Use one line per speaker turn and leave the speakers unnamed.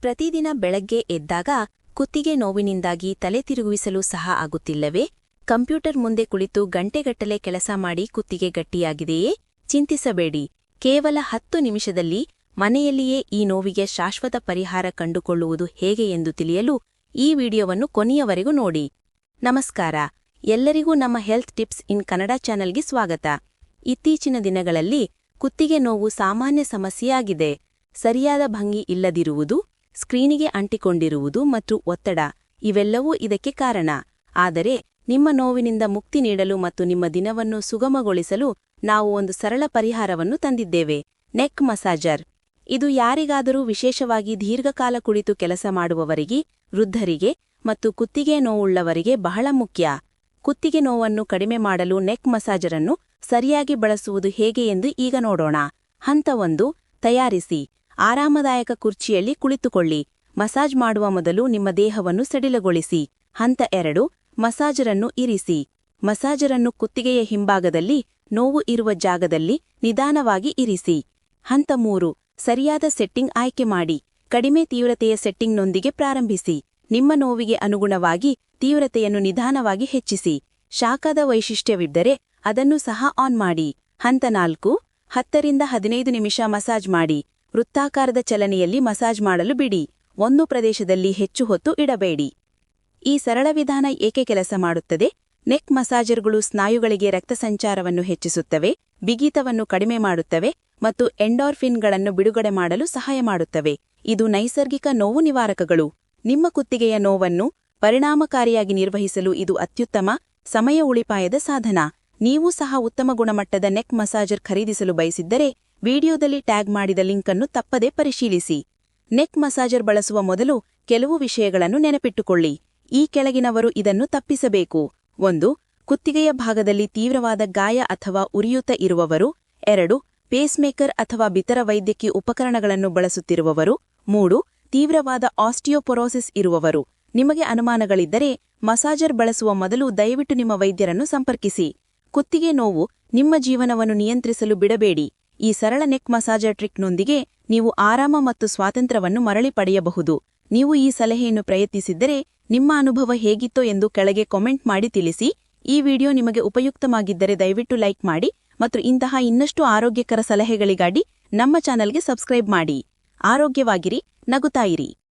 ಪ್ರತಿದಿನ ಬೆಳಗ್ಗೆ ಎದ್ದಾಗ ಕುತ್ತಿಗೆ ನೋವಿನಿಂದಾಗಿ ತಲೆ ತಿರುಗಿಸಲು ಸಹ ಆಗುತ್ತಿಲ್ಲವೇ? ಕಂಪ್ಯೂಟರ್ ಮುಂದೆ ಕುಳಿತು ಗಂಟೆಗಟ್ಟಲೆ ಕೆಲಸ ಮಾಡಿ ಕುತ್ತಿಗೆ ಗಟ್ಟಿಯಾಗಿದೆಯೇ? ಚಿಂತಿಸಬೇಡಿ. ಕೇವಲ ಹತ್ತು ನಿಮಿಷದಲ್ಲಿ ಮನೆಯಲ್ಲಿಯೇ ಈ ನೋವಿಗೆ ಶಾಶ್ವತ ಪರಿಹಾರ ಕಂಡುಕೊಳ್ಳುವುದು ಹೇಗೆ ಎಂದು ತಿಳಿಯಲು ಈ ವಿಡಿಯೋವನ್ನು ಕೊನೆಯವರೆಗೂ ನೋಡಿ. ನಮಸ್ಕಾರ. ಎಲ್ಲರಿಗೂ ನಮ್ಮ ಹೆಲ್ತ್ ಟಿಪ್ಸ್ ಇನ್ ಕನ್ನಡ ಚಾನೆಲ್ಗೆ ಸ್ವಾಗತ. ಇತ್ತೀಚಿನ ದಿನಗಳಲ್ಲಿ ಕುತ್ತಿಗೆ ನೋವು ಸಾಮಾನ್ಯ ಸಮಸ್ಯೆಯಾಗಿದೆ. ಸರಿಯಾದ ಭಂಗಿ ಇಲ್ಲದಿರುವುದು ಸ್ಕ್ರೀನಿಗೆ ಅಂಟಿಕೊಂಡಿರುವುದು ಮತ್ತು ಒತ್ತಡ, ಇವೆಲ್ಲವೂ ಇದಕ್ಕೆ ಕಾರಣ. ಆದರೆ, ನಿಮ್ಮ ನೋವಿನಿಂದ ಮುಕ್ತಿ ನೀಡಲು ಮತ್ತು ನಿಮ್ಮ ದಿನವನ್ನು ಸುಗಮಗೊಳಿಸಲು ನಾವು ಒಂದು ಸರಳ ಪರಿಹಾರವನ್ನು ತಂದಿದ್ದೇವೆ. Neck massager. ಇದು ಯಾರಿಗಾದರೂ ವಿಶೇಷವಾಗಿ ದೀರ್ಘಕಾಲ ಕುಳಿತು ಕೆಲಸ ಮಾಡುವವರಿಗೆ, ವೃದ್ಧರಿಗೆ ಮತ್ತು ಕುತ್ತಿಗೆ ನೋವುಳ್ಳವರಿಗೆ ಬಹಳ ಮುಖ್ಯ. ಕುತ್ತಿಗೆ ನೋವನ್ನು ಕಡಿಮೆ ಮಾಡಲು ನೆಕ್ ಮಸಾಜರನ್ನು ಸರಿಯಾಗಿ ಬಳಸುವುದು ಹೇಗೆ ಎಂದು ಈಗ ನೋಡೋಣ. ಹಂತ ಒಂದು, ತಯಾರಿಸಿ. ಆರಾಮದಾಯಕ ಕುರ್ಚಿಯಲ್ಲಿ ಕುಳಿತುಕೊಳ್ಳಿ. ಮಸಾಜ್ ಮಾಡುವ ಮೊದಲು ನಿಮ್ಮ ದೇಹವನ್ನು ಸಡಿಲಗೊಳಿಸಿ. ಹಂತ ಎರಡು, ಮಸಾಜರನ್ನು ಇರಿಸಿ. ಮಸಾಜರನ್ನು ಕುತ್ತಿಗೆಯ ಹಿಂಭಾಗದಲ್ಲಿ, ನೋವು ಇರುವ ಜಾಗದಲ್ಲಿ ನಿಧಾನವಾಗಿ ಇರಿಸಿ. ಹಂತ ಮೂರು, ಸರಿಯಾದ ಸೆಟ್ಟಿಂಗ್ ಆಯ್ಕೆ ಮಾಡಿ. ಕಡಿಮೆ ತೀವ್ರತೆಯ ಸೆಟ್ಟಿಂಗ್ನೊಂದಿಗೆ ಪ್ರಾರಂಭಿಸಿ. ನಿಮ್ಮ ನೋವಿಗೆ ಅನುಗುಣವಾಗಿ ತೀವ್ರತೆಯನ್ನು ನಿಧಾನವಾಗಿ ಹೆಚ್ಚಿಸಿ. ಶಾಖದ ವೈಶಿಷ್ಟ್ಯವಿದ್ದರೆ ಅದನ್ನು ಸಹ ಆನ್ ಮಾಡಿ. ಹಂತ ನಾಲ್ಕು, ಹತ್ತರಿಂದ ಹದಿನೈದು ನಿಮಿಷ ಮಸಾಜ್ ಮಾಡಿ. ವೃತ್ತಾಕಾರದ ಚಲನೆಯಲ್ಲಿ ಮಸಾಜ್ ಮಾಡಲು ಬಿಡಿ. ಒಂದು ಪ್ರದೇಶದಲ್ಲಿ ಹೆಚ್ಚು ಹೊತ್ತು ಇಡಬೇಡಿ. ಈ ಸರಳ ವಿಧಾನ ಏಕೆ ಕೆಲಸ ಮಾಡುತ್ತದೆ? ನೆಕ್ ಮಸಾಜರ್ಗಳು ಸ್ನಾಯುಗಳಿಗೆ ರಕ್ತ ಸಂಚಾರವನ್ನು ಹೆಚ್ಚಿಸುತ್ತವೆ, ಬಿಗಿತವನ್ನು ಕಡಿಮೆ ಮಾಡುತ್ತವೆ ಮತ್ತು ಎಂಡಾರ್ಫಿನ್ಗಳನ್ನು ಬಿಡುಗಡೆ ಮಾಡಲು ಸಹಾಯ ಮಾಡುತ್ತವೆ. ಇದು ನೈಸರ್ಗಿಕ ನೋವು ನಿವಾರಕಗಳು. ನಿಮ್ಮ ಕುತ್ತಿಗೆಯ ನೋವನ್ನು ಪರಿಣಾಮಕಾರಿಯಾಗಿ ನಿರ್ವಹಿಸಲು ಇದು ಅತ್ಯುತ್ತಮ ಸಮಯ ಉಳಿಪಾಯದ ಸಾಧನ. ನೀವು ಸಹ ಉತ್ತಮ ಗುಣಮಟ್ಟದ ನೆಕ್ ಮಸಾಜರ್ ಖರೀದಿಸಲು ಬಯಸಿದ್ದರೆ ವಿಡಿಯೋದಲ್ಲಿ ಟ್ಯಾಗ್ ಮಾಡಿದ ಲಿಂಕ್ ಅನ್ನು ತಪ್ಪದೇ ಪರಿಶೀಲಿಸಿ. ನೆಕ್ ಮಸಾಜರ್ ಬಳಸುವ ಮೊದಲು ಕೆಲವು ವಿಷಯಗಳನ್ನು ನೆನಪಿಟ್ಟುಕೊಳ್ಳಿ. ಈ ಕೆಳಗಿನವರು ಇದನ್ನು ತಪ್ಪಿಸಬೇಕು. ಒಂದು, ಕುತ್ತಿಗೆಯ ಭಾಗದಲ್ಲಿ ತೀವ್ರವಾದ ಗಾಯ ಅಥವಾ ಉರಿಯೂತ ಇರುವವರು. ಎರಡು, ಪೇಸ್ಮೇಕರ್ ಅಥವಾ ಬಿತರ ವೈದ್ಯಕೀಯ ಉಪಕರಣಗಳನ್ನು ಬಳಸುತ್ತಿರುವವರು. ಮೂರು, ತೀವ್ರವಾದ ಆಸ್ಟಿಯೋಪೊರೋಸಿಸ್ ಇರುವವರು. ನಿಮಗೆ ಅನುಮಾನಗಳಿದ್ದರೆ ಮಸಾಜರ್ ಬಳಸುವ ಮೊದಲು ದಯವಿಟ್ಟು ನಿಮ್ಮ ವೈದ್ಯರನ್ನು ಸಂಪರ್ಕಿಸಿ. ಕುತ್ತಿಗೆ ನೋವು ನಿಮ್ಮ ಜೀವನವನ್ನು ನಿಯಂತ್ರಿಸಲು ಬಿಡಬೇಡಿ. ಈ ಸರಳ ನೆಕ್ ಮಸಾಜರ್ ಟ್ರಿಕ್ನೊಂದಿಗೆ ನೀವು ಆರಾಮ ಮತ್ತು ಸ್ವಾತಂತ್ರ್ಯವನ್ನು ಮರಳಿ ಪಡೆಯಬಹುದು. ನೀವು ಈ ಸಲಹೆಯನ್ನು ಪ್ರಯತ್ನಿಸಿದ್ದರೆ ನಿಮ್ಮ ಅನುಭವ ಹೇಗಿತ್ತೋ ಎಂದು ಕೆಳಗೆ ಕಾಮೆಂಟ್ ಮಾಡಿ ತಿಳಿಸಿ. ಈ ವಿಡಿಯೋ ನಿಮಗೆ ಉಪಯುಕ್ತವಾಗಿದ್ದರೆ ದಯವಿಟ್ಟು ಲೈಕ್ ಮಾಡಿ ಮತ್ತು ಇಂತಹ ಇನ್ನಷ್ಟು ಆರೋಗ್ಯಕರ ಸಲಹೆಗಳಿಗಾಗಿ ನಮ್ಮ ಚಾನಲ್ಗೆ ಸಬ್ಸ್ಕ್ರೈಬ್ ಮಾಡಿ. ಆರೋಗ್ಯವಾಗಿರಿ ನಗುತ್ತಾಯಿರಿ